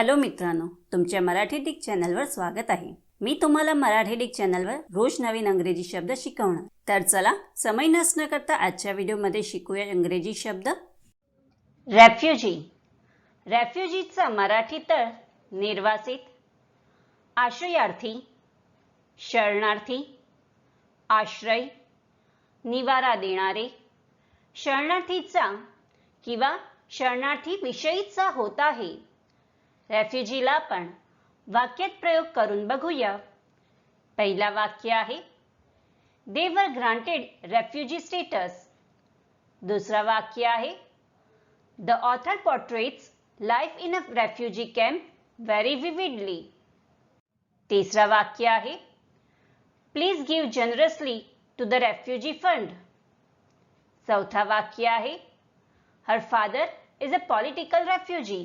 Hello मित्रांनो तुमच्या Marathi Dick चॅनलवर स्वागत आहे. मी तुम्हाला मराठी डिक चॅनलवर रोज नवीन अंग्रेजी शब्द शिकवणार. तर चला समय नसणं करता आजच्या व्हिडिओमध्ये शिकूया इंग्रजी शब्द. रॅफ्युजी रॅफ्युजीचा मराठी तर निर्वासित. आश्रयार्थी शरणार्थी आश्रय निवारा देणारे. शरणार्थीचा किंवा शरणार्थी विषयीचा होत आहे. रेफ्युजीला पण वाक्यात प्रयोग करून बघूया. पहिला वाक्य आहे दे वर ग्रांटेड रेफ्युजी स्टेटस दुसरा वाक्य आहे the author portraits life in a refugee camp very vividly तिसरा वाक्य आहे please give generously to the refugee fund चौथा वाक्य आहे her father is a political refugee